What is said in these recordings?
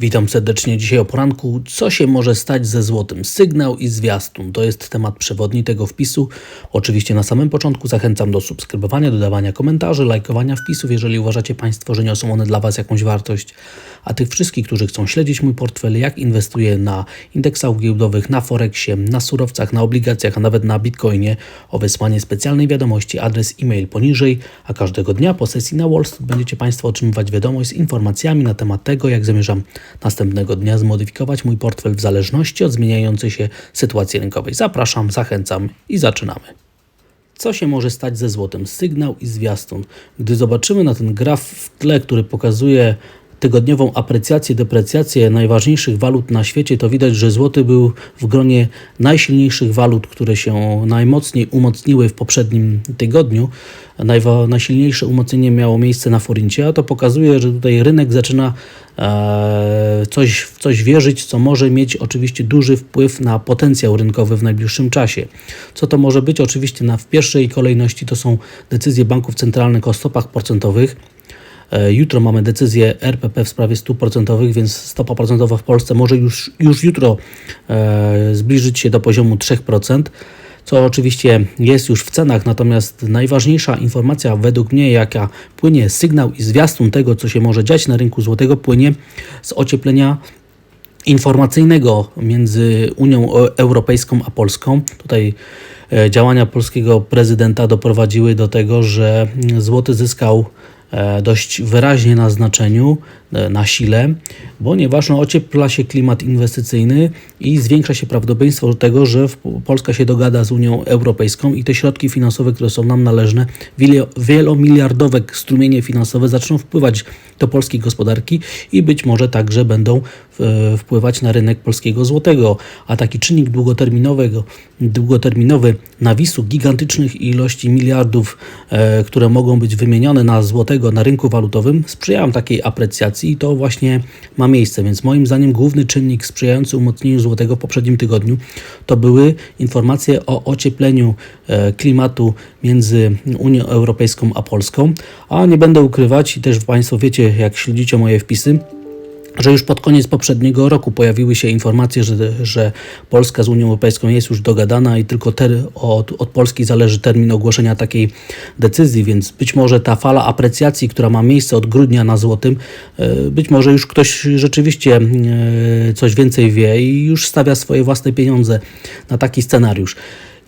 Witam serdecznie dzisiaj o poranku. Co się może stać ze złotym? Sygnał i zwiastun to jest temat przewodni tego wpisu. Oczywiście na samym początku zachęcam do subskrybowania, dodawania komentarzy, lajkowania wpisów, jeżeli uważacie Państwo, że niosą one dla Was jakąś wartość. A tych wszystkich, którzy chcą śledzić mój portfel, jak inwestuję na indeksach giełdowych, na Forexie, na surowcach, na obligacjach, a nawet na Bitcoinie, o wysłanie specjalnej wiadomości, adres e-mail poniżej, a każdego dnia po sesji na Wall Street będziecie Państwo otrzymywać wiadomość z informacjami na temat tego, jak zamierzam następnego dnia zmodyfikować mój portfel w zależności od zmieniającej się sytuacji rynkowej. Zapraszam, zachęcam i zaczynamy. Co się może stać ze złotem? Sygnał i zwiastun. Gdy zobaczymy na ten graf w tle, który pokazuje tygodniową aprecjację, deprecjację najważniejszych walut na świecie, to widać, że złoty był w gronie najsilniejszych walut, które się najmocniej umocniły w poprzednim tygodniu. Najwa, najsilniejsze umocnienie miało miejsce na forincie, a to pokazuje, że tutaj rynek zaczyna e, coś, w coś wierzyć, co może mieć oczywiście duży wpływ na potencjał rynkowy w najbliższym czasie. Co to może być? Oczywiście na, w pierwszej kolejności to są decyzje banków centralnych o stopach procentowych. E, Jutro mamy decyzję RPP w sprawie stóp procentowych, więc stopa procentowa w Polsce może już, już jutro e, zbliżyć się do poziomu 3%, co oczywiście jest już w cenach, natomiast najważniejsza informacja według mnie, jaka płynie sygnał i zwiastun tego, co się może dziać na rynku złotego, płynie z ocieplenia informacyjnego między Unią Europejską a Polską. Tutaj e, działania polskiego prezydenta doprowadziły do tego, że złoty zyskał dość wyraźnie na znaczeniu, e, na sile, ponieważ no, ociepla się klimat inwestycyjny i zwiększa się prawdopodobieństwo tego, że Polska się dogada z Unią Europejską i te środki finansowe, które są nam należne, wielo- wielomiliardowe strumienie finansowe zaczną wpływać do polskiej gospodarki i być może także będą e, wpływać na rynek polskiego złotego. A taki czynnik długoterminowego, długoterminowy nawisu gigantycznych ilości miliardów, e, które mogą być wymienione na złotego na rynku walutowym, sprzyjają takiej aprecjacji i to właśnie ma miejsce. Więc moim zdaniem główny czynnik sprzyjający umocnieniu złotego w poprzednim tygodniu to były informacje o ociepleniu e, klimatu między Unią Europejską a Polską. A nie będę ukrywać i też Państwo wiecie, jak śledzicie moje wpisy, że już pod koniec poprzedniego roku pojawiły się informacje, że, że Polska z Unią Europejską jest już dogadana i tylko ter, od, od Polski zależy termin ogłoszenia takiej decyzji, więc być może ta fala aprecjacji, która ma miejsce od grudnia na złotym, e, być może już ktoś rzeczywiście e, coś więcej wie i już stawia swoje własne pieniądze na taki scenariusz.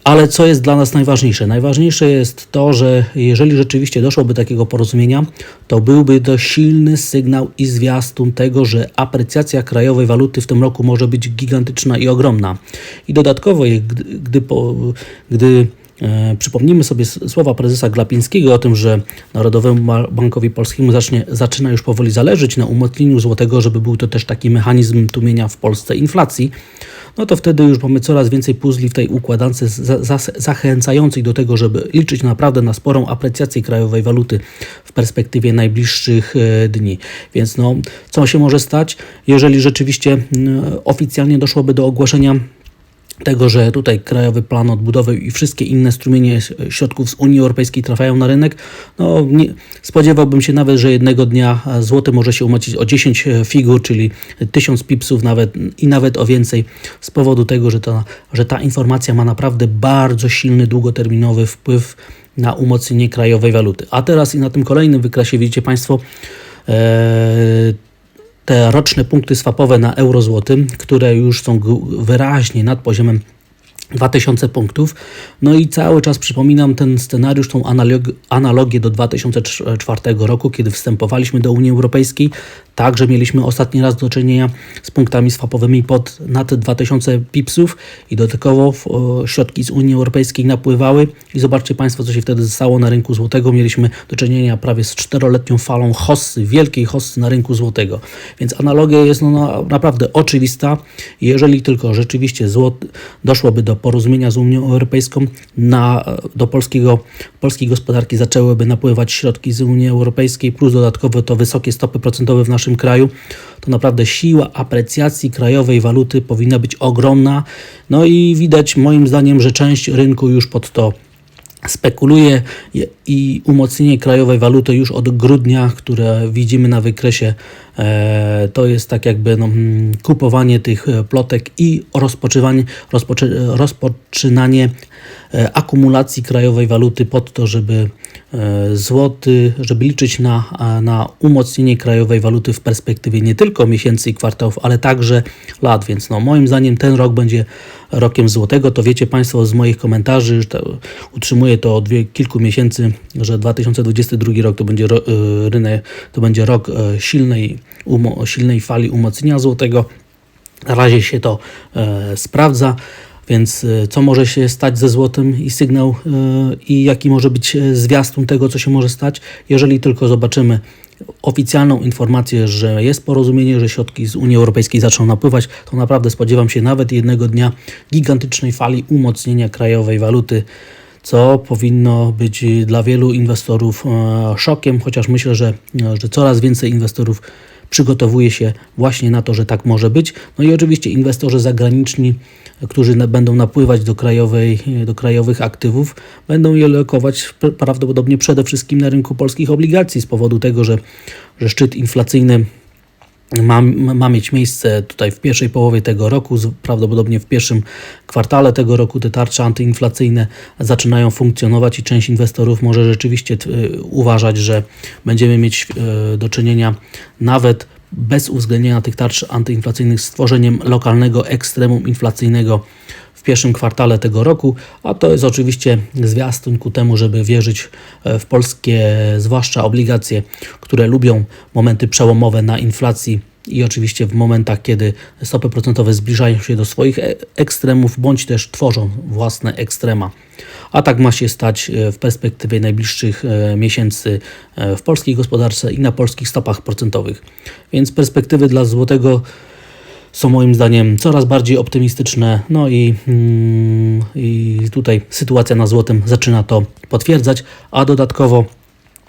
Ale co jest dla nas najważniejsze? Najważniejsze jest to, że jeżeli rzeczywiście doszłoby do takiego porozumienia, to byłby to silny sygnał i zwiastun tego, że aprecjacja krajowej waluty w tym roku może być gigantyczna i ogromna. I dodatkowo, gdy, gdy, po, gdy Przypomnijmy sobie słowa prezesa Glapińskiego o tym, że Narodowemu Bankowi Polskiemu zacznie, zaczyna już powoli zależeć na umocnieniu złotego, żeby był to też taki mechanizm tłumienia w Polsce inflacji, no to wtedy już mamy coraz więcej puzli w tej układance za, za, zachęcającej do tego, żeby liczyć naprawdę na sporą aprecjację krajowej waluty w perspektywie najbliższych e, dni. Więc no, co się może stać, jeżeli rzeczywiście oficjalnie doszłoby do ogłoszenia tego, że tutaj Krajowy Plan Odbudowy i wszystkie inne strumienie środków z Unii Europejskiej trafiają na rynek, no nie, spodziewałbym się nawet, że jednego dnia e, złoty może się umocnić o 10 figur, czyli 1000 pipsów nawet i nawet o więcej z powodu tego, że ta, że ta informacja ma naprawdę bardzo silny, długoterminowy wpływ na umocnienie krajowej waluty. A teraz i na tym kolejnym wykresie widzicie Państwo e, te roczne punkty swapowe na euro złotym, które już są wyraźnie nad poziomem 2000 punktów. No i cały czas przypominam ten scenariusz, tą analog- analogię do 2004 roku, kiedy wstępowaliśmy do Unii Europejskiej. Także mieliśmy ostatni raz do czynienia z punktami swapowymi pod nad 2000 pipsów i dodatkowo środki z Unii Europejskiej napływały. I zobaczcie Państwo, co się wtedy stało na rynku złotego. Mieliśmy do czynienia prawie z czteroletnią falą hossy, wielkiej hossy na rynku złotego. Więc analogia jest no, na- naprawdę oczywista. Jeżeli tylko rzeczywiście złot, doszłoby do porozumienia z Unią Europejską, na, do polskiego, polskiej gospodarki zaczęłyby napływać środki z Unii Europejskiej, plus dodatkowo to wysokie stopy procentowe w naszym kraju, to naprawdę siła aprecjacji krajowej waluty powinna być ogromna. No i widać moim zdaniem, że część rynku już pod to spekuluje i- umocnienie krajowej waluty już od grudnia, które widzimy na wykresie, e, to jest tak jakby no, mm, kupowanie tych e, plotek i rozpoczywanie, rozpoczy, rozpoczynanie e, akumulacji krajowej waluty pod to, żeby złoty, żeby liczyć na, na umocnienie krajowej waluty w perspektywie nie tylko miesięcy i kwartałów, ale także lat, więc no, moim zdaniem ten rok będzie rokiem złotego, to wiecie Państwo z moich komentarzy, utrzymuję to od kilku miesięcy, że 2022 rok to będzie e, rynek, to będzie rok e, silnej, silnej fali umocnienia złotego. Na razie się to e, sprawdza. Więc e, co może się stać ze złotem i sygnał e, i jaki może być e, zwiastun tego, co się może stać, jeżeli tylko zobaczymy oficjalną informację, że jest porozumienie, że środki z Unii Europejskiej zaczną napływać, to naprawdę spodziewam się nawet jednego dnia gigantycznej fali umocnienia krajowej waluty, co powinno być dla wielu inwestorów e, szokiem, chociaż myślę, że, e, że coraz więcej inwestorów przygotowuje się właśnie na to, że tak może być. No i oczywiście inwestorzy zagraniczni, którzy będą napływać do, krajowej, do krajowych aktywów, będą je lokować prawdopodobnie przede wszystkim na rynku polskich obligacji z powodu tego, że, że szczyt inflacyjny ma, ma mieć miejsce tutaj w pierwszej połowie tego roku, prawdopodobnie w pierwszym kwartale tego roku te tarcze antyinflacyjne zaczynają funkcjonować i część inwestorów może rzeczywiście y, uważać, że będziemy mieć y, do czynienia nawet bez uwzględnienia tych tarcz antyinflacyjnych z tworzeniem lokalnego ekstremum inflacyjnego w pierwszym kwartale tego roku, a to jest oczywiście zwiastun ku temu, żeby wierzyć e, w polskie, zwłaszcza obligacje, które lubią momenty przełomowe na inflacji i oczywiście w momentach, kiedy stopy procentowe zbliżają się do swoich e- ekstremów, bądź też tworzą własne ekstrema. A tak ma się stać e, w perspektywie najbliższych miesięcy w polskiej gospodarce i na polskich stopach procentowych. Więc perspektywy dla złotego są moim zdaniem coraz bardziej optymistyczne. No i, mm, i tutaj sytuacja na złotym zaczyna to potwierdzać, a dodatkowo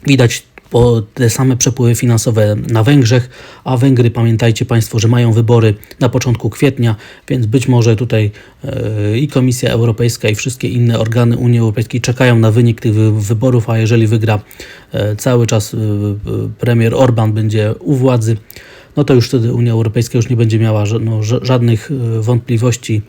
widać po te same przepływy finansowe na Węgrzech, a Węgry pamiętajcie Państwo, że mają wybory na początku kwietnia, więc być może tutaj e, i Komisja Europejska i wszystkie inne organy Unii Europejskiej czekają na wynik tych wy- wyborów, a jeżeli wygra e, cały czas e, premier Orban będzie u władzy, no to już wtedy Unia Europejska już nie będzie miała no, ża- żadnych e, wątpliwości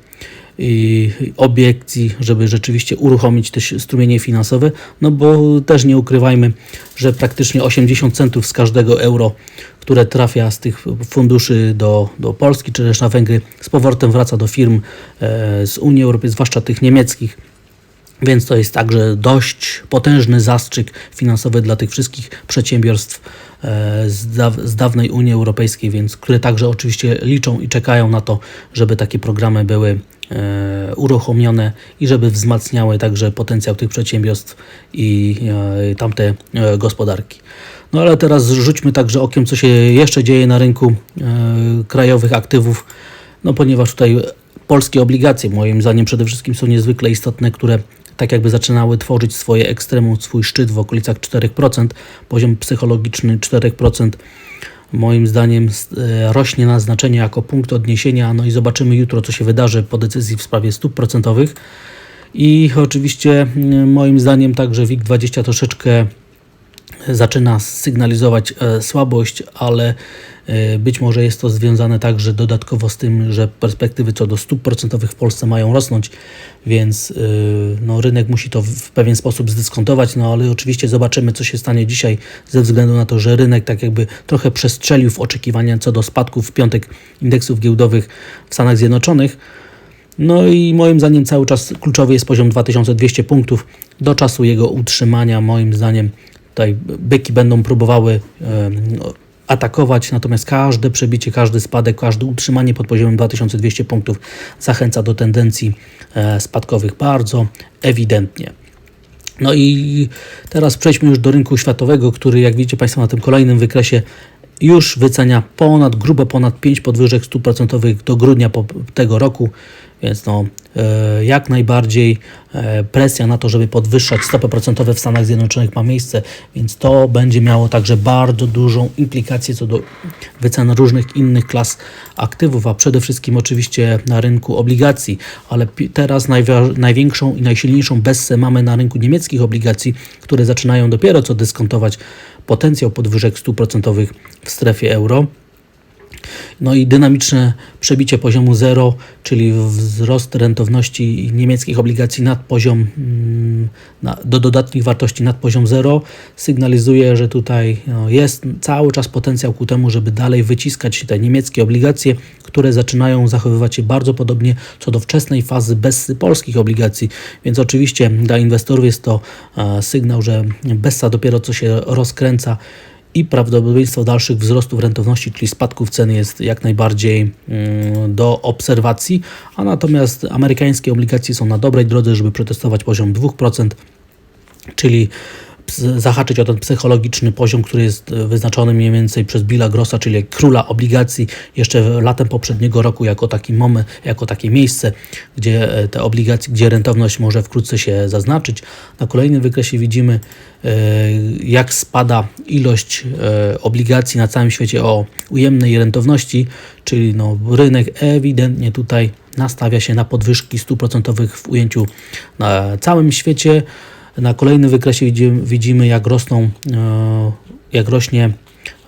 i obiekcji, żeby rzeczywiście uruchomić te strumienie finansowe, no bo też nie ukrywajmy, że praktycznie 80 centów z każdego euro, które trafia z tych funduszy do, do Polski czy też na Węgry, z powrotem wraca do firm e, z Unii Europejskiej, zwłaszcza tych niemieckich, więc to jest także dość potężny zastrzyk finansowy dla tych wszystkich przedsiębiorstw e, z, daw, z dawnej Unii Europejskiej, więc które także oczywiście liczą i czekają na to, żeby takie programy były e, uruchomione i żeby wzmacniały także potencjał tych przedsiębiorstw i e, tamte gospodarki. No ale teraz rzućmy także okiem, co się jeszcze dzieje na rynku krajowych aktywów, no ponieważ tutaj polskie obligacje moim zdaniem przede wszystkim są niezwykle istotne, które tak jakby zaczynały tworzyć swoje ekstremum, swój szczyt w okolicach 4%, poziom psychologiczny 4%. Moim zdaniem e, rośnie na znaczenie jako punkt odniesienia, no i zobaczymy jutro, co się wydarzy po decyzji w sprawie stóp procentowych. I oczywiście moim zdaniem także WIG20 troszeczkę zaczyna sygnalizować e, słabość, ale e, być może jest to związane także dodatkowo z tym, że perspektywy co do stóp procentowych w Polsce mają rosnąć, więc e, no, rynek musi to w- pewien sposób zdyskontować, no ale oczywiście zobaczymy, co się stanie dzisiaj, ze względu na to, że rynek tak jakby trochę przestrzelił w oczekiwania co do spadków w piątek indeksów giełdowych w Stanach Zjednoczonych. No i moim zdaniem cały czas kluczowy jest poziom 2200 punktów. Do czasu jego utrzymania, moim zdaniem, tutaj byki będą próbowały em, atakować, natomiast każde przebicie, każdy spadek, każde utrzymanie pod poziomem 2200 punktów zachęca do tendencji e, spadkowych bardzo ewidentnie. No i teraz przejdźmy już do rynku światowego, który jak widzicie Państwo na tym kolejnym wykresie już wycenia ponad, grubo ponad 5 podwyżek stóp procentowych do grudnia tego roku, więc no jak najbardziej e, presja na to, żeby podwyższać stopy procentowe w Stanach Zjednoczonych ma miejsce, więc to będzie miało także bardzo dużą implikację co do wycen różnych innych klas aktywów, a przede wszystkim oczywiście na rynku obligacji, ale teraz największą i najsilniejszą bessę mamy na rynku niemieckich obligacji, które zaczynają dopiero co dyskontować potencjał podwyżek stóp procentowych w strefie euro. No i dynamiczne przebicie poziomu 0, czyli wzrost rentowności niemieckich obligacji nad poziom, mm, do dodatnich wartości nad poziom 0 sygnalizuje, że tutaj no, jest cały czas potencjał ku temu, żeby dalej wyciskać te niemieckie obligacje, które zaczynają zachowywać się bardzo podobnie co do wczesnej fazy bez polskich obligacji. Więc oczywiście dla inwestorów jest to e, sygnał, że Bessa dopiero co się rozkręca i prawdopodobieństwo dalszych wzrostów rentowności, czyli spadków cen jest jak najbardziej mm, do obserwacji, a natomiast amerykańskie obligacje są na dobrej drodze, żeby przetestować poziom 2%, czyli zahaczyć o ten psychologiczny poziom, który jest e, wyznaczony mniej więcej przez Billa Grossa, czyli króla obligacji jeszcze latem poprzedniego roku jako taki moment, jako takie miejsce, gdzie e, te obligacje, gdzie rentowność może wkrótce się zaznaczyć. Na kolejnym wykresie widzimy e, jak spada ilość obligacji na całym świecie o ujemnej rentowności, czyli no, rynek ewidentnie tutaj nastawia się na podwyżki stóp procentowych w ujęciu na całym świecie. Na kolejnym wykresie widzimy, jak rosną, e, jak rośnie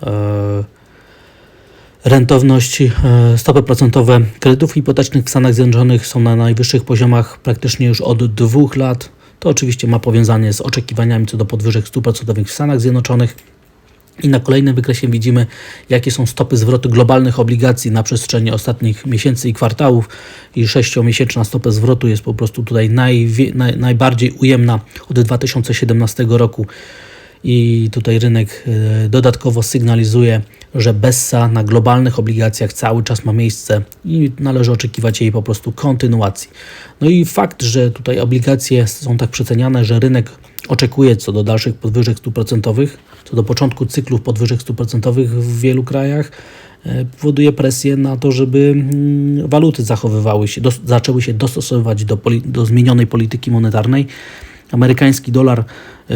e, rentowność, e, stopy procentowe kredytów hipotecznych w Stanach Zjednoczonych są na najwyższych poziomach praktycznie już od dwóch lat. To oczywiście ma powiązanie z oczekiwaniami co do podwyżek stóp procentowych w Stanach Zjednoczonych. I na kolejnym wykresie widzimy, jakie są stopy zwrotu globalnych obligacji na przestrzeni ostatnich miesięcy i kwartałów. I sześciomiesięczna stopa zwrotu jest po prostu tutaj najwie, naj, najbardziej ujemna od 2017 roku. I tutaj rynek e, dodatkowo sygnalizuje, że Bessa na globalnych obligacjach cały czas ma miejsce i należy oczekiwać jej po prostu kontynuacji. No i fakt, że tutaj obligacje są tak przeceniane, że rynek oczekuje co do dalszych podwyżek stóp procentowych, co do początku cyklów podwyżek stóp procentowych w wielu krajach, e, powoduje presję na to, żeby mm, waluty zachowywały się, zaczęły się dostosowywać do, do zmienionej polityki monetarnej. Amerykański dolar e,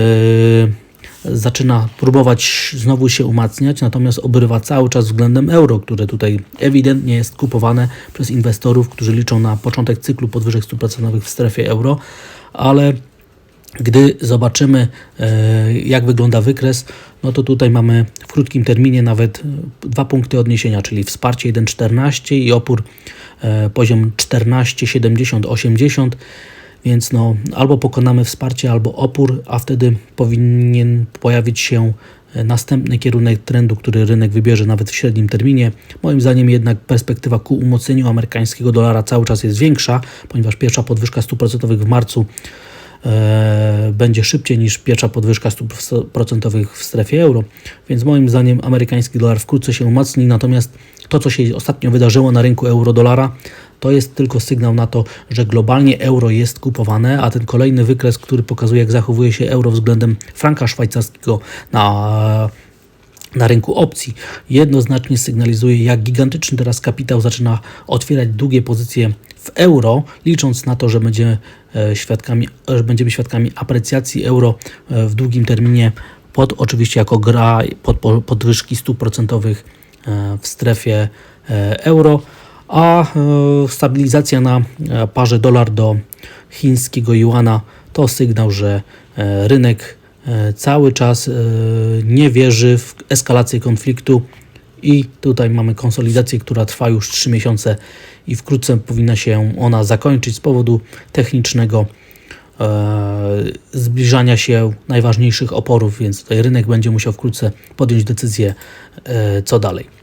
zaczyna próbować znowu się umacniać, natomiast obrywa cały czas względem euro, które tutaj ewidentnie jest kupowane przez inwestorów, którzy liczą na początek cyklu podwyżek stóp procentowych w strefie euro, ale gdy zobaczymy, e, jak wygląda wykres, no to tutaj mamy w krótkim terminie nawet e, dwa punkty odniesienia, czyli wsparcie 1,14 i opór e, poziom 14, 70, 80. Więc no, albo pokonamy wsparcie, albo opór, a wtedy powinien pojawić się następny kierunek trendu, który rynek wybierze nawet w średnim terminie. Moim zdaniem jednak perspektywa ku umocnieniu amerykańskiego dolara cały czas jest większa, ponieważ pierwsza podwyżka stóp procentowych w marcu będzie szybciej niż pierwsza podwyżka stóp procentowych w strefie euro, więc moim zdaniem amerykański dolar wkrótce się umocni, natomiast to, co się ostatnio wydarzyło na rynku euro-dolara, to jest tylko sygnał na to, że globalnie euro jest kupowane, a ten kolejny wykres, który pokazuje, jak zachowuje się euro względem franka szwajcarskiego na na rynku opcji jednoznacznie sygnalizuje, jak gigantyczny teraz kapitał zaczyna otwierać długie pozycje w euro, licząc na to, że będzie e, świadkami, że będziemy świadkami aprecjacji euro e, w długim terminie, pod oczywiście jako gra pod po- podwyżki stóp procentowych e, w strefie euro, a stabilizacja na parze dolar do chińskiego juana to sygnał, że rynek cały czas nie wierzy w eskalację konfliktu i tutaj mamy konsolidację, która trwa już 3 miesiące i wkrótce powinna się ona zakończyć z powodu technicznego e, zbliżania się najważniejszych oporów, więc tutaj rynek będzie musiał wkrótce podjąć decyzję, e, co dalej.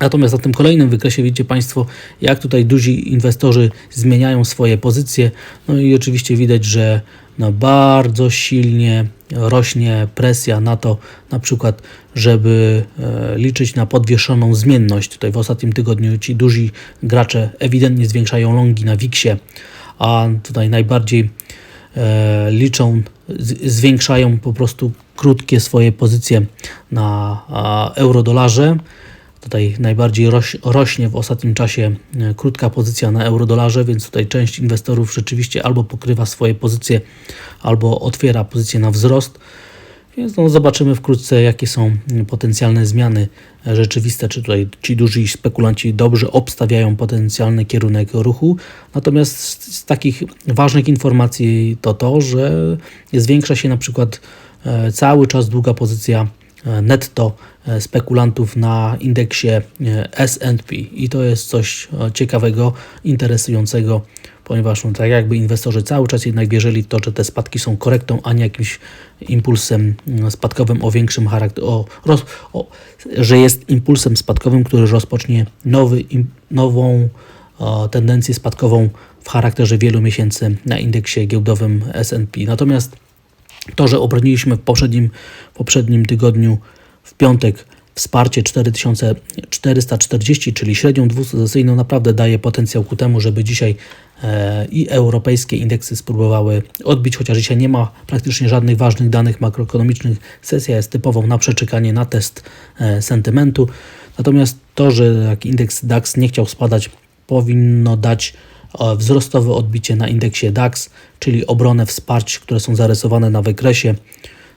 Natomiast na tym kolejnym wykresie widzicie Państwo, jak tutaj duzi inwestorzy zmieniają swoje pozycje. No i oczywiście widać, że no bardzo silnie rośnie presja na to, na przykład, żeby e, liczyć na podwieszoną zmienność. Tutaj w ostatnim tygodniu ci duzi gracze ewidentnie zwiększają longi na WIX-ie, a tutaj najbardziej e, liczą, zwiększają po prostu krótkie swoje pozycje na eurodolarze. Tutaj najbardziej roś, rośnie w ostatnim czasie e, krótka pozycja na eurodolarze, więc tutaj część inwestorów rzeczywiście albo pokrywa swoje pozycje, albo otwiera pozycję na wzrost. Więc no, zobaczymy wkrótce, jakie są potencjalne zmiany rzeczywiste, czy tutaj ci duży spekulanci dobrze obstawiają potencjalny kierunek ruchu. Natomiast z, z takich ważnych informacji to to, że zwiększa się na przykład e, cały czas długa pozycja e, netto e, spekulantów na indeksie S&P i to jest coś ciekawego, interesującego ponieważ no, tak jakby inwestorzy cały czas jednak wierzyli w to, że te spadki są korektą, a nie jakimś impulsem mm, spadkowym o większym charakterze, o, o, że jest impulsem spadkowym, który rozpocznie nowy, im, nową o, tendencję spadkową w charakterze wielu miesięcy na indeksie giełdowym S&P. Natomiast to, że obroniliśmy w poprzednim, poprzednim tygodniu w piątek Wsparcie 4440, czyli średnią dwusesyjną, naprawdę daje potencjał ku temu, żeby dzisiaj e, i europejskie indeksy spróbowały odbić, chociaż dzisiaj nie ma praktycznie żadnych ważnych danych makroekonomicznych. Sesja jest typową na przeczekanie, na test e, sentymentu. Natomiast to, że indeks DAX nie chciał spadać, powinno dać e, wzrostowe odbicie na indeksie DAX, czyli obronę wsparć, które są zarysowane na wykresie.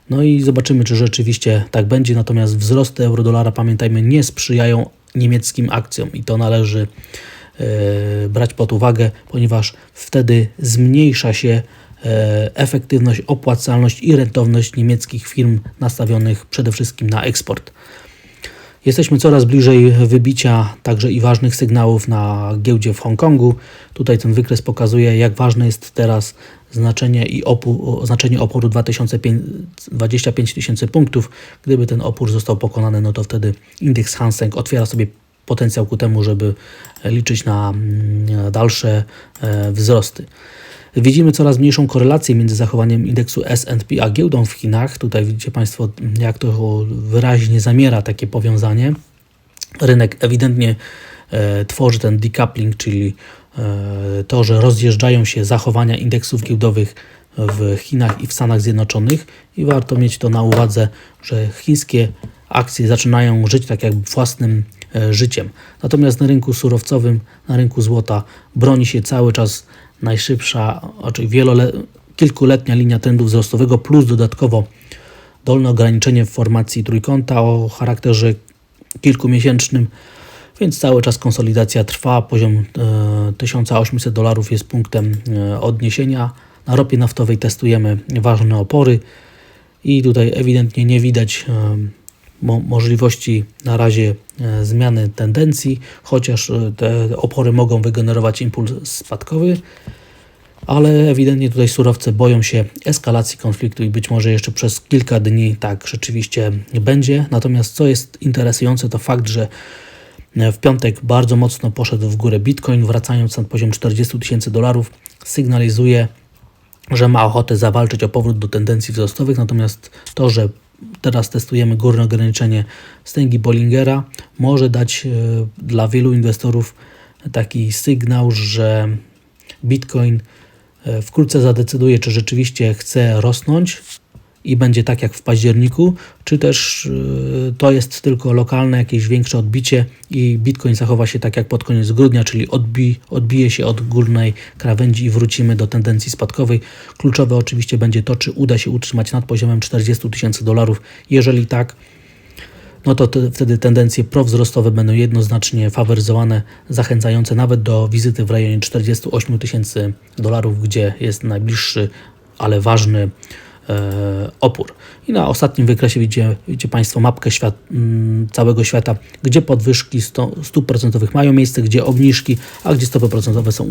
No i zobaczymy, czy rzeczywiście tak będzie. Natomiast wzrosty euro-dolara, pamiętajmy, nie sprzyjają niemieckim akcjom i to należy e, brać pod uwagę, ponieważ wtedy zmniejsza się e, efektywność, opłacalność i rentowność niemieckich firm nastawionych przede wszystkim na eksport. Jesteśmy coraz bliżej wybicia także i ważnych sygnałów na giełdzie w Hongkongu. Tutaj ten wykres pokazuje, jak ważne jest teraz znaczenie i opór, znaczenie oporu 25 tysięcy punktów. Gdyby ten opór został pokonany, no to wtedy indeks Hanseng otwiera sobie potencjał ku temu, żeby liczyć na mm, dalsze e, wzrosty. Widzimy coraz mniejszą korelację między zachowaniem indeksu S&P a giełdą w Chinach. Tutaj widzicie Państwo, jak to wyraźnie zamiera takie powiązanie. Rynek ewidentnie e, tworzy ten decoupling, czyli e, to, że rozjeżdżają się zachowania indeksów giełdowych w Chinach i w Stanach Zjednoczonych i warto mieć to na uwadze, że chińskie akcje zaczynają żyć tak jakby własnym e, życiem. Natomiast na rynku surowcowym, na rynku złota broni się cały czas najszybsza, czyli wielole, kilkuletnia linia trendu wzrostowego plus dodatkowo dolne ograniczenie w formacji trójkąta o charakterze kilkumiesięcznym, więc cały czas konsolidacja trwa. Poziom e, 1800 dolarów jest punktem e, odniesienia. Na ropie naftowej testujemy ważne opory i tutaj ewidentnie nie widać e, możliwości na razie e, zmiany tendencji, chociaż e, te opory mogą wygenerować impuls spadkowy, ale ewidentnie tutaj surowce boją się eskalacji konfliktu i być może jeszcze przez kilka dni tak rzeczywiście będzie. Natomiast co jest interesujące, to fakt, że e, w piątek bardzo mocno poszedł w górę Bitcoin, wracając na poziom 40 tysięcy dolarów, sygnalizuje, że ma ochotę zawalczyć o powrót do tendencji wzrostowych, natomiast to, że teraz testujemy górne ograniczenie stęgi Bollingera, może dać e, dla wielu inwestorów taki sygnał, że Bitcoin e, wkrótce zadecyduje, czy rzeczywiście chce rosnąć i będzie tak jak w październiku, czy też y, to jest tylko lokalne jakieś większe odbicie i Bitcoin zachowa się tak jak pod koniec grudnia, czyli odbi, odbije się od górnej krawędzi i wrócimy do tendencji spadkowej. Kluczowe oczywiście będzie to, czy uda się utrzymać nad poziomem 40 tysięcy dolarów. Jeżeli tak, no to te, wtedy tendencje prowzrostowe będą jednoznacznie faworyzowane, zachęcające nawet do wizyty w rejonie 48 tysięcy dolarów, gdzie jest najbliższy, ale ważny opór. I na ostatnim wykresie widzicie, widzicie Państwo mapkę świat, mm, całego świata, gdzie podwyżki stóp procentowych mają miejsce, gdzie obniżki, a gdzie stopy procentowe są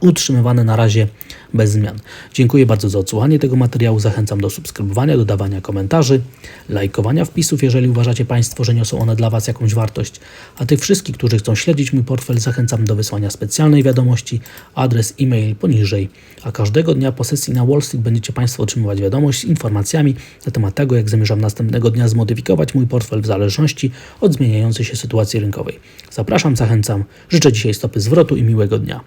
utrzymywane na razie bez zmian. Dziękuję bardzo za odsłuchanie tego materiału. Zachęcam do subskrybowania, dodawania komentarzy, lajkowania wpisów, jeżeli uważacie Państwo, że niosą one dla Was jakąś wartość. A tych wszystkich, którzy chcą śledzić mój portfel, zachęcam do wysłania specjalnej wiadomości, adres e-mail poniżej. A każdego dnia po sesji na Wall Street będziecie Państwo otrzymywać wiadomość z informacjami na temat tego, jak zamierzam następnego dnia zmodyfikować mój portfel w zależności od zmieniającej się sytuacji rynkowej. Zapraszam, zachęcam. Życzę dzisiaj stopy zwrotu i miłego dnia.